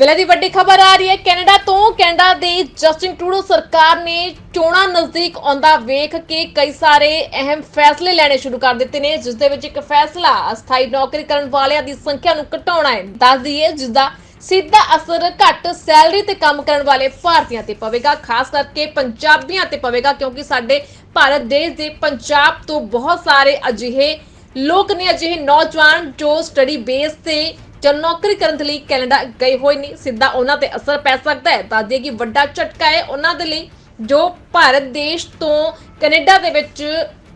ਵੇਲੇ ਦੀ ਵੱਡੀ ਖਬਰ ਆ ਰਹੀ ਹੈ, ਕੈਨੇਡਾ ਤੋਂ ਕੈਨੇਡਾ ਦੇ ਜਸਟਿਨ ਟਰੂਡੋ ਸਰਕਾਰ ਨੇ ਚੋਣਾਂ ਨਜ਼ਦੀਕ ਆਉਂਦਾ ਵੇਖ ਕੇ ਕਈ ਸਾਰੇ ਅਹਿਮ ਫੈਸਲੇ ਲੈਣੇ ਸ਼ੁਰੂ ਕਰ ਦਿੱਤੇ ਨੇ, ਜਿਸ ਦੇ ਵਿੱਚ ਇੱਕ ਫੈਸਲਾ ਅਸਥਾਈ ਨੌਕਰੀ ਕਰਨ ਵਾਲਿਆਂ ਦੀ ਸੰਖਿਆ ਨੂੰ ਘਟਾਉਣਾ ਹੈ। ਦੱਸ ਦਈਏ, ਜਿਸ ਦਾ ਸਿੱਧਾ ਅਸਰ ਘੱਟ ਸੈਲਰੀ ਤੇ ਕੰਮ ਕਰਨ ਵਾਲੇ ਭਾਰਤੀਆਂ ਤੇ ਪਵੇਗਾ, ਖਾਸ ਕਰਕੇ ਪੰਜਾਬੀਆਂ ਤੇ ਪਵੇਗਾ, ਕਿਉਂਕਿ ਸਾਡੇ ਭਾਰਤ ਦੇਸ਼ ਦੇ ਪੰਜਾਬ ਤੋਂ ਬਹੁਤ ਸਾਰੇ ਅਜਿਹੇ ਲੋਕ ਨੇ, ਅਜਿਹੇ ਨੌਜਵਾਨ ਜੋ ਸਟੱਡੀ ਬੇਸ ਤੇ ਜਾਂ ਨੌਕਰੀ ਕਰਨ ਦੇ ਲਈ ਕੈਨੇਡਾ ਗਏ ਹੋਏ ਨੇ। ਸਿੱਧਾ ਉਹਨਾਂ ਤੇ ਅਸਰ ਪੈ ਸਕਦਾ ਹੈ। ਦੱਸਦੇ ਕਿ ਵੱਡਾ ਝਟਕਾ ਹੈ ਉਹਨਾਂ ਦੇ ਲਈ ਜੋ ਭਾਰਤ ਦੇਸ਼ ਤੋਂ ਕੈਨੇਡਾ ਦੇ ਵਿੱਚ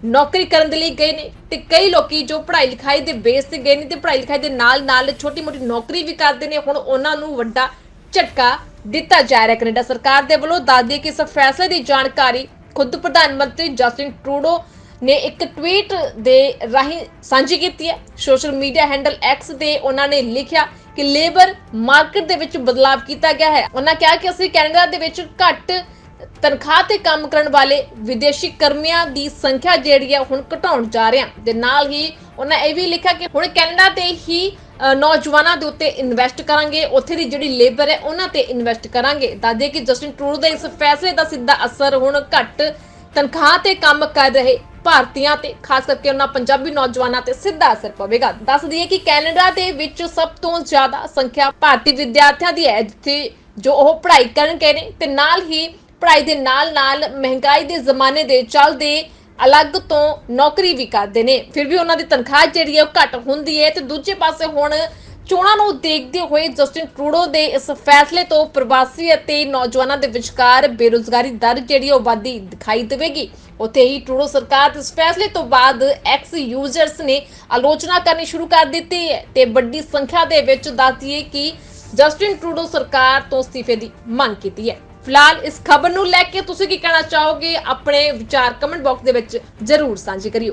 ਨੌਕਰੀ ਕਰਨ ਦੇ ਲਈ ਗਏ ਨੇ ਤੇ ਕਈ ਲੋਕੀ ਜੋ ਪੜ੍ਹਾਈ ਲਿਖਾਈ ਦੇ ਬੇਸ ਤੇ ਗਏ ਨੇ ਤੇ ਪੜ੍ਹਾਈ ਲਿਖਾਈ ਦੇ ਨਾਲ ਨਾਲ ਛੋਟੀ ਮੋਟੀ ਨੌਕਰੀ ਵੀ ਕਰਦੇ ਨੇ। ਹੁਣ ਉਹਨਾਂ ਨੂੰ ਵੱਡਾ ਝਟਕਾ ਦਿੱਤਾ ਜਾ ਰਿਹਾ ਕੈਨੇਡਾ ਸਰਕਾਰ ਦੇ ਵੱਲੋਂ। ਦੱਸਦੇ ਕਿ ਇਸ ਫੈਸਲੇ ਦੀ ਜਾਣਕਾਰੀ ਖੁਦ ਪ੍ਰਧਾਨ ਮੰਤਰੀ ਜਸਟਿਨ ਟਰੂਡੋ ਨੇ ਇੱਕ ਟਵੀਟ ਦੇ ਰਾਹੀਂ ਸਾਂਝੀ ਕੀਤੀ ਹੈ। ਸੋਸ਼ਲ ਮੀਡੀਆ ਹੈਂਡਲ X ਤੇ ਉਹਨਾਂ ਨੇ ਲਿਖਿਆ ਕਿ ਲੇਬਰ ਮਾਰਕੀਟ ਦੇ ਵਿੱਚ ਬਦਲਾਅ ਕੀਤਾ ਗਿਆ ਹੈ। ਉਹਨਾਂ ਕਿਹਾ ਕਿ ਅਸੀਂ ਕੈਨੇਡਾ ਦੇ ਵਿੱਚ ਘੱਟ ਤਨਖਾਹ ਤੇ ਕੰਮ ਕਰਨ ਵਾਲੇ ਵਿਦੇਸ਼ੀ ਕਰਮੀਆਂ ਦੀ ਸੰਖਿਆ ਜਿਹੜੀ ਹੈ ਹੁਣ ਘਟਾਉਣ ਜਾ ਰਹੇ ਹਾਂ। ਦੇ ਨਾਲ ਹੀ ਉਹਨਾਂ ਇਹ ਵੀ ਲਿਖਿਆ ਕਿ ਹੁਣ ਕੈਨੇਡਾ ਤੇ ਹੀ ਨੌਜਵਾਨਾਂ ਦੇ ਉੱਤੇ ਇਨਵੈਸਟ ਕਰਾਂਗੇ। ਉੱਥੇ ਦੀ ਜਿਹੜੀ ਲੇਬਰ ਹੈ ਉਹਨਾਂ ਤੇ ਇਨਵੈਸਟ ਕਰਾਂਗੇ। ਦੱਸਦੇ ਕਿ ਜਸਟਿਨ ਟਰੂਡੋ ਦੇ ਇਸ ਫੈਸਲੇ ਦਾ ਸਿੱਧਾ ਅਸਰ ਹੁਣ ਘੱਟ ਤਨਖਾਹ ਤੇ ਕੰਮ ਕਰ ਰਹੇ ਭਾਰਤੀਆਂ ਤੇ ਖਾਸ ਕਰਕੇ ਉਹਨਾਂ ਪੰਜਾਬੀ ਨੌਜਵਾਨਾਂ ਤੇ ਸਿੱਧਾ ਅਸਰ ਪਵੇਗਾ। ਦੱਸ ਦਈਏ ਕਿ ਕੈਨੇਡਾ ਦੇ ਵਿੱਚ ਸਭ ਤੋਂ ਜ਼ਿਆਦਾ ਸੰਖਿਆ ਭਾਰਤੀ ਵਿਦਿਆਰਥੀਆਂ ਦੀ ਹੈ, ਜਿੱਥੇ ਜੋ ਉਹ ਪੜ੍ਹਾਈ ਕਰਨ ਗਏ ਨੇ ਤੇ ਨਾਲ ਹੀ ਪੜ੍ਹਾਈ ਦੇ ਨਾਲ ਨਾਲ ਮਹਿੰਗਾਈ ਦੇ ਜ਼ਮਾਨੇ ਦੇ ਚੱਲਦੇ ਅਲੱਗ ਤੋਂ ਨੌਕਰੀ ਵੀ ਕਰਦੇ ਨੇ। ਫਿਰ ਵੀ ਉਹਨਾਂ ਦੀ ਤਨਖਾਹ ਜਿਹੜੀ ਹੈ ਉਹ ਘੱਟ ਹੁੰਦੀ ਹੈ ਤੇ ਦੂਜੇ ਪਾਸੇ ਹੁਣ ਚੋਣਾਂ ਨੂੰ ਦੇਖਦੇ ਹੋਏ ਜਸਟਿਨ ਟਰੂਡੋ ਦੇ ਇਸ ਫੈਸਲੇ ਤੋਂ ਪ੍ਰਵਾਸੀ ਅਤੇ ਨੌਜਵਾਨਾਂ ਦੇ ਵਿਚਕਾਰ ਬੇਰੁਜ਼ਗਾਰੀ ਦਰ ਜਿਹੜੀ ਉਹ ਵਾਧੀ ਦਿਖਾਈ ਦੇਵੇਗੀ। ਉੱਥੇ ਹੀ ਟਰੂਡੋ ਸਰਕਾਰ ਦੇ ਇਸ ਫੈਸਲੇ ਤੋਂ ਬਾਅਦ ਐਕਸ ਯੂਜ਼ਰਸ ਨੇ ਆਲੋਚਨਾ ਕਰਨੀ ਸ਼ੁਰੂ ਕਰ ਦਿੱਤੀ ਹੈ ਤੇ ਵੱਡੀ ਸੰਖਿਆ ਦੇ ਵਿੱਚ ਦੱਸਦੀਏ ਕਿ ਜਸਟਿਨ ਟਰੂਡੋ ਸਰਕਾਰ ਤੋਂ ਅਸਤੀਫੇ ਦੀ ਮੰਗ ਕੀਤੀ ਹੈ। ਫਿਲਹਾਲ ਇਸ ਖਬਰ ਨੂੰ ਲੈ ਕੇ ਤੁਸੀਂ ਕੀ ਕਹਿਣਾ ਚਾਹੋਗੇ? ਆਪਣੇ ਵਿਚਾਰ ਕਮੈਂਟ ਬਾਕਸ ਦੇ ਵਿੱਚ ਜ਼ਰੂਰ ਸਾਂਝੇ ਕਰਿਓ।